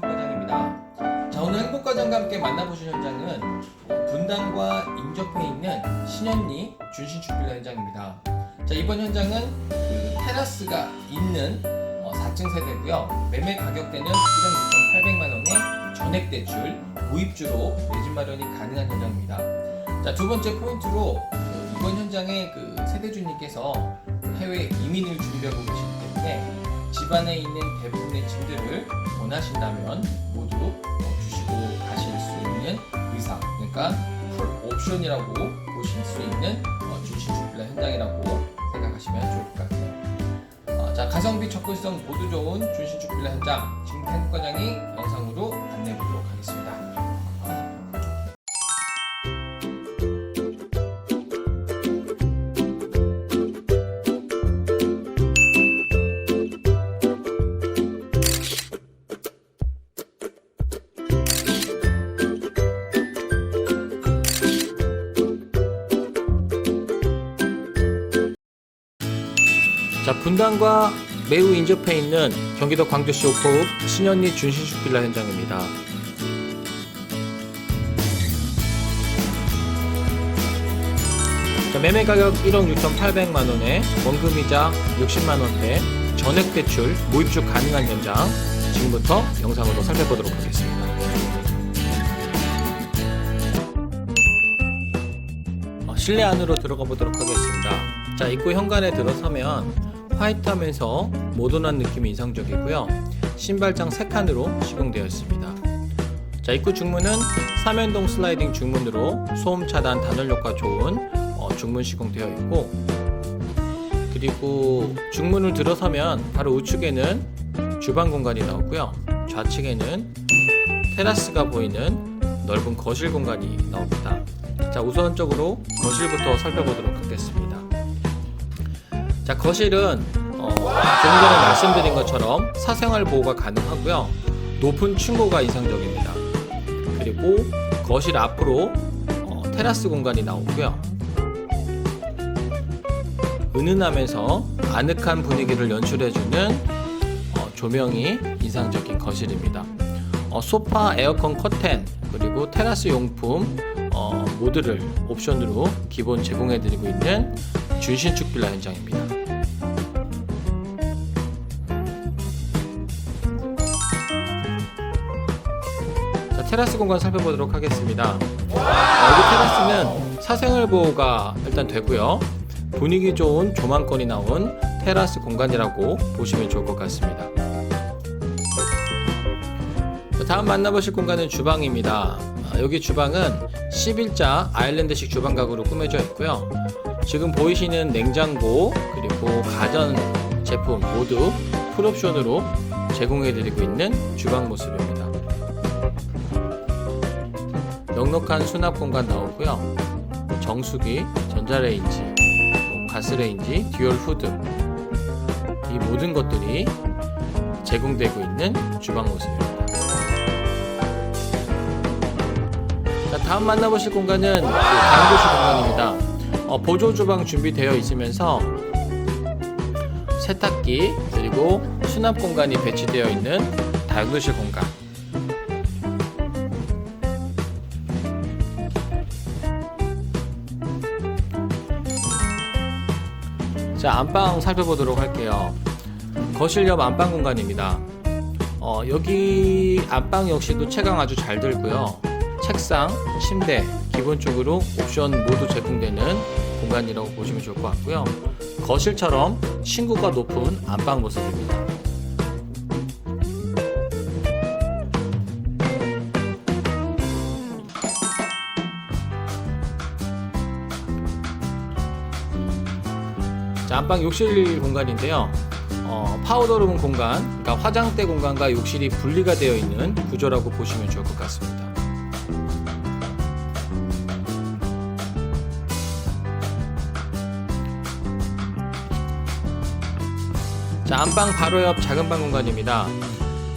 과장입니다. 자 오늘 행복과장과 함께 만나보실 현장은 어, 분당과 인접해 있는 신현리 준신축빌라 현장입니다. 자 이번 현장은 그 테라스가 있는 어, 4층 세대고요. 매매 가격대는 1억 6,800만 원의 전액 대출, 무입주로 내 집 마련이 가능한 현장입니다. 자 두 번째 포인트로 그 이번 현장의 그 세대주님께서 해외 이민을 준비하고 계시기 때문에 집안에 있는 대부분의 짐들을 원하신다면 모두 어, 주시고 가실 수 있는 의사 그러니까 풀 옵션이라고 보실 수 있는 어, 준신주빌라 현장이라고 생각하시면 좋을 것 같아요. 어, 자 가성비 접근성 모두 좋은 준신주빌라 현장 지금 행국과장이 영상으로 안내해 보도록 하겠습니다 자 분당과 매우 인접해 있는 경기도 광주시 오포읍 신현리 준신축 빌라 현장입니다. 자, 매매 가격 1억 6,800만 원에 원금이자 60만 원대 전액 대출 무입주 가능한 현장 지금부터 영상으로 살펴보도록 하겠습니다. 어, 실내 안으로 들어가 보도록 하겠습니다. 자, 입구 현관에 들어서면 화이트하면서 모던한 느낌이 인상적이고요. 신발장 3칸으로 시공되어 있습니다. 자, 입구 중문은 삼연동 슬라이딩 중문으로 소음 차단 단열 효과 좋은 어, 중문 시공되어 있고 그리고 중문을 들어서면 바로 우측에는 주방 공간이 나오고요. 좌측에는 테라스가 보이는 넓은 거실 공간이 나옵니다. 자, 우선적으로 거실부터 살펴보도록 하겠습니다. 자, 거실은 어, 조금 전에 말씀드린 것처럼 사생활 보호가 가능하고요. 높은 층고가 인상적입니다. 그리고 거실 앞으로 어, 테라스 공간이 나오고요. 은은하면서 아늑한 분위기를 연출해주는 어, 조명이 인상적인 거실입니다. 어, 소파, 에어컨 커튼, 그리고 테라스 용품 어, 모두를 옵션으로 기본 제공해드리고 있는 준신축 빌라 현장입니다. 테라스 공간 살펴보도록 하겠습니다. 어, 여기 테라스는 사생활 보호가 일단 되고요. 분위기 좋은 조망권이 나온 테라스 공간이라고 보시면 좋을 것 같습니다. 자, 다음 만나보실 공간은 주방입니다. 아, 여기 주방은 11자 아일랜드식 주방 가구로 꾸며져 있고요. 지금 보이시는 냉장고 그리고 가전 제품 모두 풀옵션으로 제공해드리고 있는 주방 모습입니다. 넉넉한 수납 공간 나오고요. 정수기, 전자레인지, 뭐 가스레인지, 듀얼 후드 이 모든 것들이 제공되고 있는 주방 모습입니다. 자, 다음 만나보실 공간은 그 다용도실 공간입니다. 어, 보조 주방 준비되어 있으면서 세탁기 그리고 수납 공간이 배치되어 있는 다용도실 공간. 자 안방 살펴보도록 할게요. 거실 옆 안방 공간입니다. 어, 여기 안방 역시도 채광 아주 잘 들고요. 책상, 침대 기본적으로 옵션 모두 제공되는 공간이라고 보시면 좋을 것 같고요. 거실처럼 층고가 높은 안방 모습입니다. 자, 안방 욕실 공간인데요. 어, 파우더룸 공간, 그러니까 화장대 공간과 욕실이 분리가 되어 있는 구조라고 보시면 좋을 것 같습니다. 자, 안방 바로 옆 작은 방 공간입니다.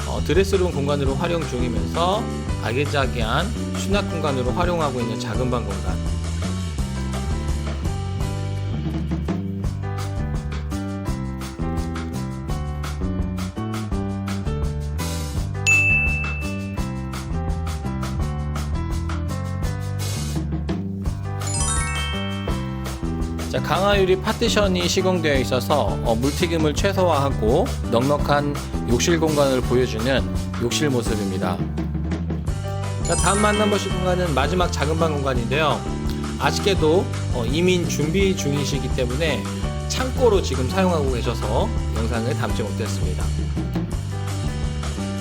어, 드레스룸 공간으로 활용 중이면서 아기자기한 수납 공간으로 활용하고 있는 작은 방 공간. 강화유리 파티션이 시공되어 있어서 어, 물튀김을 최소화하고 넉넉한 욕실 공간을 보여주는 욕실 모습입니다. 자, 다음 만나보실 공간은 마지막 작은 방 공간인데요. 아쉽게도 어, 이민 준비 중이시기 때문에 창고로 지금 사용하고 계셔서 영상을 담지 못했습니다.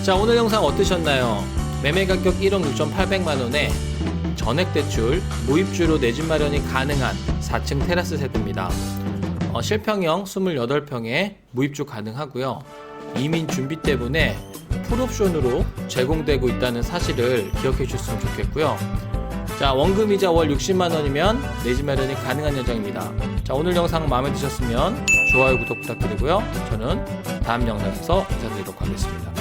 자, 오늘 영상 어떠셨나요? 매매 가격 1억 6,800만 원에 전액 대출, 무입주로 내 집 마련이 가능한 4층 테라스 세대입니다. 어, 실평형 28평에 무입주 가능하고요. 이민 준비 때문에 풀옵션으로 제공되고 있다는 사실을 기억해 주셨으면 좋겠고요. 자, 원금 이자 월 60만 원이면 내 집 마련이 가능한 현장입니다. 자, 오늘 영상 마음에 드셨으면 좋아요, 구독 부탁드리고요. 저는 다음 영상에서 인사드리도록 하겠습니다.